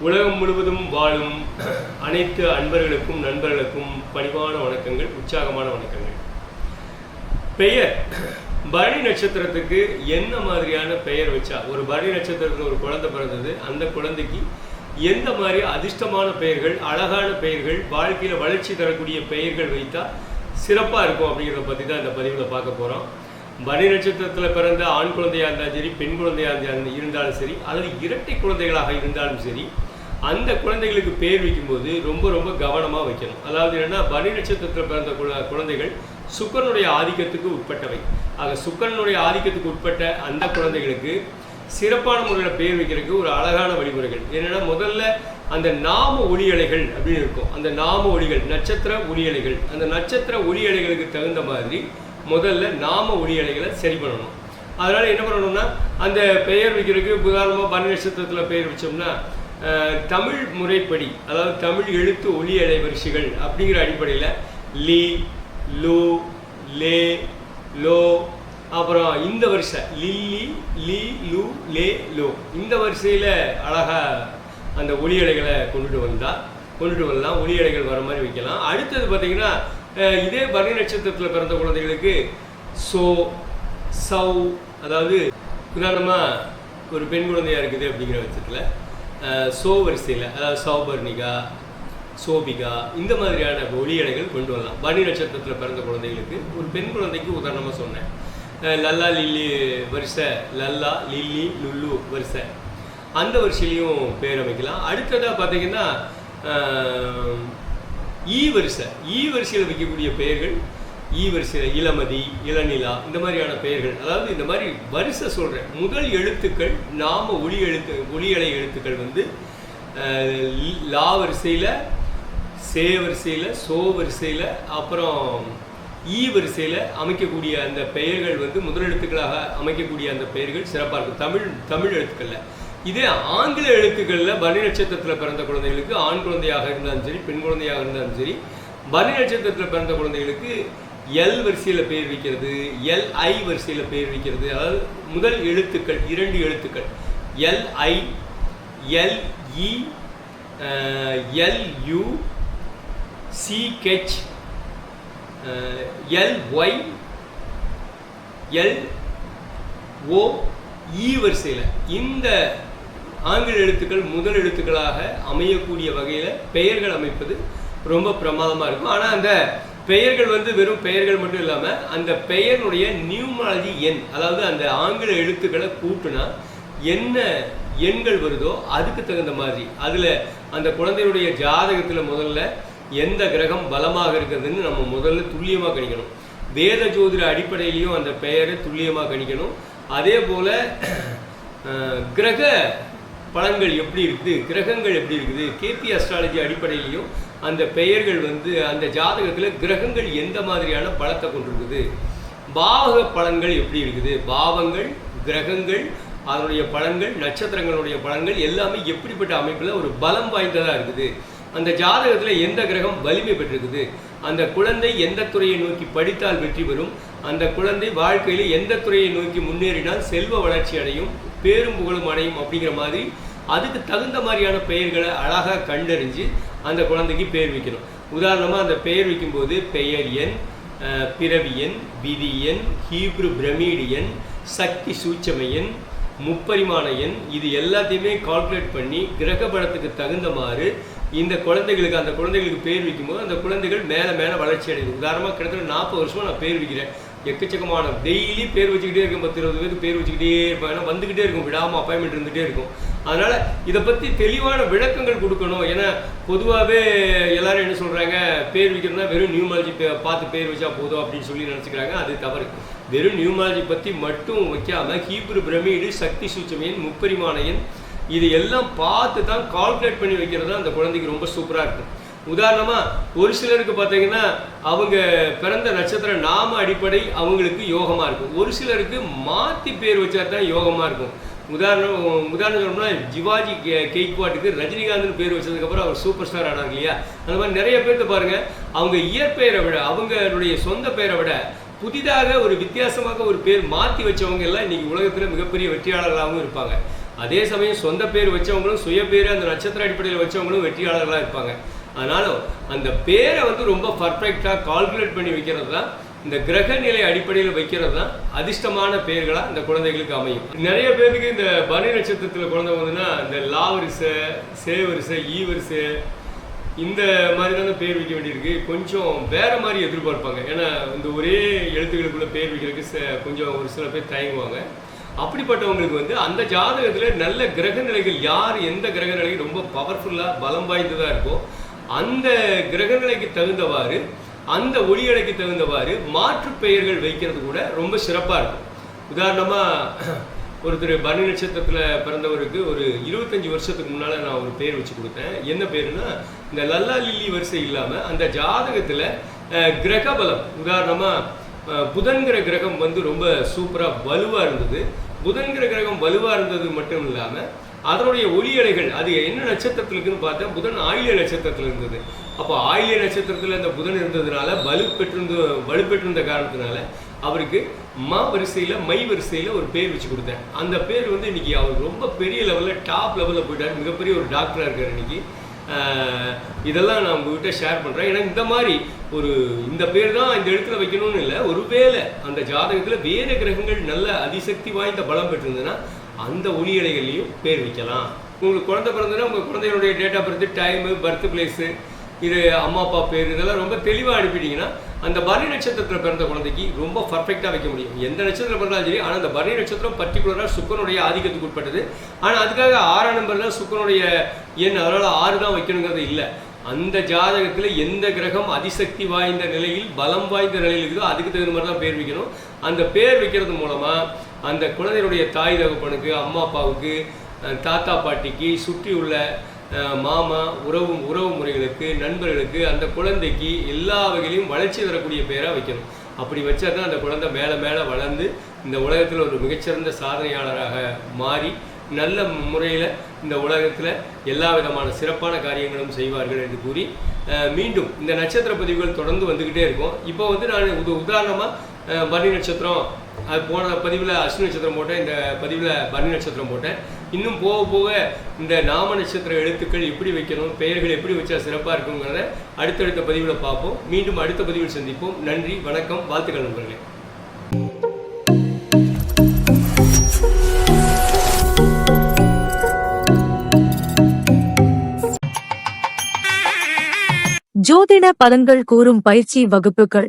உலகம் முழுவதும் வாழும் அனைத்து அன்பர்களுக்கும் நண்பர்களுக்கும் பணிவான வணக்கங்கள் உற்சாகமான வணக்கங்கள். பெயர். பரணி நட்சத்திரத்துக்கு என்ன மாதிரியான பெயர் வச்சா ஒரு பரணி நட்சத்திரத்தில் ஒரு குழந்தை பிறந்தது அந்த குழந்தைக்கு எந்த மாதிரி அதிர்ஷ்டமான பெயர்கள் அழகான பெயர்கள் வாழ்க்கையில் வளர்ச்சி தரக்கூடிய பெயர்கள் வைத்தா சிறப்பாக இருக்கும் அப்படிங்கிறத பற்றி தான் இந்த பதிவில் பார்க்க போகிறோம் பரணி நட்சத்திரத்தில் பிறந்த ஆண் குழந்தையாக இருந்தாலும் சரி பெண் குழந்தையாக இருந்தா- இருந்தாலும் சரி அல்லது இரட்டை குழந்தைகளாக இருந்தாலும் சரி அந்த குழந்தைகளுக்கு பேர் வைக்கும்போது ரொம்ப ரொம்ப கவனமாக வைக்கணும். அதாவது என்னென்னா பனி நட்சத்திரத்தில் பிறந்த குழந்தைகள் சுக்கரனுடைய ஆதிக்கத்துக்கு உட்பட்டவை. ஆக சுக்கரனுடைய ஆதிக்கத்துக்கு உட்பட்ட அந்த குழந்தைகளுக்கு சிறப்பான முறையில் பேர் வைக்கிறதுக்கு ஒரு அழகான வழிமுறைகள். என்னென்னா முதல்ல அந்த நாம ஒளியலைகள் அப்படின்னு இருக்கும். அந்த நாம ஒளிகள் நட்சத்திர ஒளியலைகள் அந்த நட்சத்திர ஒளியலைகளுக்கு தகுந்த மாதிரி முதல்ல நாம ஒளியலைகளை சரி பண்ணணும். அதனால் என்ன பண்ணணும்னா அந்த பெயர் வைக்கிறதுக்கு உதாரணமாக பரணி நட்சத்திரத்தில் பெயர் வச்சோம்னா தமிழ் முறைப்படி அதாவது தமிழ் எழுத்து ஒளி அலைவரிசைகள் அப்படிங்கிற அடிப்படையில் லி லூ லே லோ அப்புறம் இந்த வரிசை லில்லி லி லூ லே லோ இந்த வரிசையில் அழகாக அந்த ஒளி அலைகளை கொண்டுட்டு வந்தால் கொண்டுட்டு வரலாம் ஒளி அலைகள் வர மாதிரி வைக்கலாம். அடுத்தது பார்த்திங்கன்னா இதே பரணி நட்சத்திரத்தில் பிறந்த குழந்தைகளுக்கு சோ சௌ அதாவது உதாரணமாக ஒரு பெண் குழந்தையாக இருக்குது அப்படிங்கிற பட்சத்தில் சோ வரிசையில் அதாவது சௌபர்ணிகா சோபிகா இந்த மாதிரியான ஒளியடைகள் கொண்டு வரலாம். பரணி நட்சத்திரத்தில் பிறந்த குழந்தைகளுக்கு ஒரு பெண் குழந்தைக்கு உதாரணமாக சொன்னேன். லல்லா லில்லி வரிசை லல்லா லில்லி லுல்லு வரிசை. அந்த வரிசையிலையும் பேர் அமைக்கலாம். அடுத்ததாக பார்த்தீங்கன்னா ஈ வரிசை. ஈ வரிசையில் வைக்கக்கூடிய பெயர்கள் ஈ வரிசையில் இளமதி இளநிலா இந்த மாதிரியான பெயர்கள். அதாவது இந்த மாதிரி வரிசை சொல்கிறேன் முதல் எழுத்துக்கள் நாம ஒளி எழுத்து ஒளியலை எழுத்துக்கள் வந்து லா வரிசையில் சே வரிசையில் சோ வரிசையில் அப்புறம் ஈ வரிசையில் அமைக்கக்கூடிய அந்த பெயர்கள் வந்து முதலெழுத்துக்களாக அமைக்கக்கூடிய அந்த பெயர்கள் சிறப்பாக இருக்கும். தமிழ் தமிழ் எழுத்துக்களில். இதே ஆங்கில எழுத்துக்களில் பனி நட்சத்திரத்தில் பிறந்த குழந்தைகளுக்கு ஆண் குழந்தையாக இருந்தாலும் சரி பெண் குழந்தையாக இருந்தாலும் சரி பனி நட்சத்திரத்தில் பிறந்த குழந்தைகளுக்கு எல் வரிசையில் பேர் வைக்கிறது எல் ஐ வரிசையில் பேர் வைக்கிறது. அதாவது முதல் எழுத்துக்கள் இரண்டு எழுத்துக்கள். L I L E L U L Y L O E வரிசையில். இந்த ஆங்கில எழுத்துக்கள் முதல் எழுத்துக்களாக அமையக்கூடிய வகையில் பெயர்கள் அமைப்பது ரொம்ப பிரமாதமாக இருக்கும். ஆனால் அந்த பெயர்கள் வந்து வெறும் பெயர்கள் மட்டும் இல்லாமல் அந்த பெயருடைய நியூமாலஜி எண் அதாவது அந்த ஆங்கில எழுத்துக்களை கூட்டுனா என்ன எண்கள் வருதோ அதுக்கு தகுந்த மாதிரி. அதில் அந்த குழந்தையுடைய ஜாதகத்தில் முதல்ல எந்த கிரகம் பலமாக இருக்கிறதுன்னு நம்ம முதல்ல துல்லியமாக கணிக்கணும். வேத ஜோதிட அடிப்படையிலையும் அந்த பெயரை துல்லியமாக கணிக்கணும். அதே போல் கிரக பலன்கள் எப்படி இருக்குது? கிரகங்கள் எப்படி இருக்குது? கேபி அஸ்ட்ராலஜி அடிப்படையிலையும் அந்த பெயர்கள் வந்து அந்த ஜாதகத்தில் கிரகங்கள் எந்த மாதிரியான பலத்தை கொண்டிருக்குது? பாவக பலன்கள் எப்படி இருக்குது? பாவங்கள் கிரகங்கள் அதனுடைய பலன்கள் நட்சத்திரங்களுடைய பலன்கள் எல்லாமே எப்படிப்பட்ட அமைப்பில் ஒரு பலம் வாய்ந்ததாக இருக்குது? அந்த ஜாதகத்தில் எந்த கிரகம் வலிமை பெற்றிருக்குது? அந்த குழந்தை எந்த துறையை நோக்கி படித்தால் வெற்றி பெறும்? அந்த குழந்தை வாழ்க்கையில் எந்த துறையை நோக்கி முன்னேறினால் செல்வ வளர்ச்சி அடையும் பேரும் புகழும் அடையும் அப்படிங்கிற மாதிரி அதுக்கு தகுந்த மாதிரியான பெயர்களை அழகாக கண்டறிஞ்சு அந்த குழந்தைக்கு பேர் வைக்கணும். உதாரணமாக அந்த பெயர் வைக்கும்போது பெயர் எண் பிறவியன் பிறவி எண் விதி எண் ஹீப்ரு பிரமீடு எண் சக்தி சூட்சம எண் முப்பரிமாண எண் இது எல்லாத்தையுமே கால்குலேட் பண்ணி கிரக படத்துக்கு மாதிரி இந்த குழந்தைகளுக்கு அந்த குழந்தைகளுக்கு பேர் வைக்கும்போது அந்த குழந்தைகள் மேலே மேலே வளர்ச்சி அடையுது. உதாரணமாக கிட்டத்தட்ட நாற்பது வருஷமாக நான் பேர் வைக்கிறேன். எக்கச்சக்கமான டெய்லி பேர் வச்சுக்கிட்டே இருக்கும் பத்து இருபது பேருக்கு பேர் வச்சுக்கிட்டே இருப்பேன். ஏன்னா வந்துக்கிட்டே இருக்கும் விடாமல் அப்பாயின்மெண்ட் இருந்துகிட்டே இருக்கும். அதனால் இதை பற்றி தெளிவான விளக்கங்கள் கொடுக்கணும். ஏன்னா பொதுவாகவே எல்லாரும் என்ன சொல்கிறாங்க பேர் வைக்கிறதுனா வெறும் நியூமாலஜி பார்த்து பேர் வச்சா போதும் அப்படின்னு சொல்லி நினச்சிக்கிறாங்க. அது தவறு. வெறும் நியூமாலஜி பற்றி மட்டும் வைக்காமல் ஹீப்ரு பிரமீடு சக்தி சூட்சமையன் முப்பரிமாண இது எல்லாம் பார்த்து தான் கால்குலேட் பண்ணி வைக்கிறது தான் அந்த குழந்தைக்கு ரொம்ப சூப்பராக இருக்கும். உதாரணமாக ஒரு சிலருக்கு பார்த்தீங்கன்னா அவங்க பிறந்த நட்சத்திர நாம அடிப்படை அவங்களுக்கு யோகமாக இருக்கும். ஒரு சிலருக்கு மாற்றி பேர் வச்சா தான் யோகமாக இருக்கும். உதாரணம் உதாரணம் சொல்லணும்னா ஜிவாஜி கே கெய்க்வாட்டுக்கு ரஜினிகாந்த்னு பேர் வச்சதுக்கப்புறம் அவர் சூப்பர் ஸ்டார் ஆனாங்க இல்லையா? அந்த மாதிரி நிறைய பேர்த்த பாருங்கள் அவங்க இயற்பெயரை விட அவங்களுடைய சொந்த பெயரை விட புதிதாக ஒரு வித்தியாசமாக ஒரு பேர் மாற்றி வச்சவங்க எல்லாம் இன்றைக்கி உலகத்தில் மிகப்பெரிய வெற்றியாளர்களாகவும் இருப்பாங்க. அதே சமயம் சொந்த பேர் வச்சவங்களும் சுய பேர் அந்த நட்சத்திர அடிப்படையில் வச்சவங்களும் வெற்றியாளர்களாக இருப்பாங்க. ஆனாலும் அந்த பேரை வந்து ரொம்ப பர்ஃபெக்டாக கால்குலேட் பண்ணி வைக்கிறது தான் இந்த கிரக நிலை அடிப்படையில் வைக்கிறது தான் அதிர்ஷ்டமான பெயர்களாக இந்த குழந்தைகளுக்கு அமையும். நிறைய பேருக்கு இந்த பனி நட்சத்திரத்தில் குழந்தை வந்துன்னா இந்த லா வரிசை சே வரிசை ஈ வரிசை இந்த மாதிரி தான் பேர் வைக்க வேண்டியிருக்கு. கொஞ்சம் வேறு மாதிரி எதிர்பார்ப்பாங்க. ஏன்னா இந்த ஒரே எழுத்துக்களுக்குள்ள பேர் வைக்கிறதுக்கு ச- கொஞ்சம் ஒரு சில பேர் தயங்குவாங்க. அப்படிப்பட்டவங்களுக்கு வந்து அந்த ஜாதகத்தில் நல்ல கிரக நிலைகள் யார் எந்த கிரக நிலைகள் ரொம்ப பவர்ஃபுல்லாக பலம் வாய்ந்ததாக இருக்கோ அந்த கிரக நிலைக்கு தகுந்தவாறு அந்த ஒளியலைக்கு தகுந்தவாறு மாற்று பெயர்கள் வைக்கிறது கூட ரொம்ப சிறப்பாக இருக்கும். உதாரணமாக ஒருத்தர் பனி நட்சத்திரத்தில் பிறந்தவருக்கு ஒரு இருபத்தஞ்சி வருஷத்துக்கு முன்னால் நான் ஒரு பேர் வச்சு கொடுத்தேன். என்ன பேருனா இந்த லல்லா லில்லி வரிசை இல்லாமல் அந்த ஜாதகத்தில் கிரக பலம் உதாரணமாக புதன்கிற கிரகம் வந்து ரொம்ப சூப்பராக வலுவாக இருந்தது. புதன்கிற கிரகம் வலுவாக இருந்தது மட்டும் இல்லாமல் அதனுடைய ஒளியலைகள் அது என்ன நட்சத்திரத்தில் இருக்குன்னு பார்த்தா புதன் ஆயிலிய நட்சத்திரத்தில் இருந்தது. அப்போ ஆயிலிய நட்சத்திரத்தில் அந்த புதன் இருந்ததுனால வலு பெற்றிருந்த வலு பெற்றிருந்த காரணத்தினால அவருக்கு மா வரிசையில் மை வரிசையில் ஒரு பேர் வச்சு கொடுத்தேன். அந்த பேர் வந்து இன்னைக்கு அவர் ரொம்ப பெரிய லெவலில் டாப் லெவலில் போயிட்டார். மிகப்பெரிய ஒரு டாக்டராக இருக்கார் இன்னைக்கு. இதெல்லாம் நான் உங்ககிட்ட ஷேர் பண்ணுறேன் ஏன்னா இந்த மாதிரி ஒரு இந்த பேர் தான் இந்த இடத்துல வைக்கணும்னு இல்லை. ஒருவேளை அந்த ஜாதகத்தில் வேறு கிரகங்கள் நல்ல அதிசக்தி வாய்ந்த பலம் பெற்றிருந்ததுன்னா அந்த ஒளியலைகள்லையும் பேர் வைக்கலாம். உங்களுக்கு குழந்தை பிறந்ததுன்னா உங்கள் குழந்தைகளுடைய date of birth time birth place இது அம்மா அப்பா பேர் இதெல்லாம் ரொம்ப தெளிவாக அனுப்பிட்டீங்கன்னா அந்த பரணி நட்சத்திரத்தில் பிறந்த குழந்தைக்கு ரொம்ப பர்ஃபெக்டாக வைக்க முடியும். எந்த நட்சத்திரம் பிறந்தாலும் சரி ஆனால் அந்த பரணி நட்சத்திரம் பர்டிகுலராக சுக்கனுடைய ஆதிக்கத்துக்கு உட்பட்டது. ஆனால் அதுக்காக ஆறாம் நம்பர் தான் சுக்கனுடைய எண் அதனால் ஆறு தான் வைக்கணுங்கிறது இல்லை. அந்த ஜாதகத்தில் எந்த கிரகம் அதிசக்தி வாய்ந்த நிலையில் பலம் வாய்ந்த நிலையில் இருக்குதோ அதுக்கு தகுந்த மாதிரி தான் பேர் வைக்கணும். அந்த பேர் வைக்கிறது மூலமாக அந்த குழந்தையினுடைய தாய் தகப்பனுக்கு அம்மா அப்பாவுக்கு தாத்தா பாட்டிக்கு சுற்றி உள்ள மாமா உறவு உறவு முறைகளுக்கு நண்பர்களுக்கு அந்த குழந்தைக்கு எல்லா வகையிலையும் வளர்ச்சி தரக்கூடிய பேராக வைக்கணும். அப்படி வச்சா தான் அந்த குழந்தை மேலே மேலே வளர்ந்து இந்த உலகத்தில் ஒரு மிகச்சிறந்த சாதனையாளராக மாறி நல்ல முறையில் இந்த உலகத்தில் எல்லா விதமான சிறப்பான காரியங்களும் செய்வார்கள் என்று கூறி மீண்டும் இந்த நட்சத்திர பதிவுகள் தொடர்ந்து வந்துக்கிட்டே இருக்கும். இப்போ வந்து நான் உத உதாரணமாக பரணி நட்சத்திரம். அது போன பதிவில் அஸ்வினி நட்சத்திரம் போட்டேன். இந்த பதிவில் பரணி நட்சத்திரம் போட்டேன். இன்னும் போக போக இந்த நாம நட்சத்திர எழுத்துக்கள் எப்படி வைக்கணும் பெயர்கள் எப்படி வச்சா சிறப்பாக இருக்குங்கிறத அடுத்தடுத்த பதிவில் பார்ப்போம். மீண்டும் அடுத்த பதிவில் சந்திப்போம். நன்றி வணக்கம் வாழ்த்துக்கள் நண்பர்களே. ஜோதிட பதங்கள் கூறும் பயிற்சி வகுப்புகள்.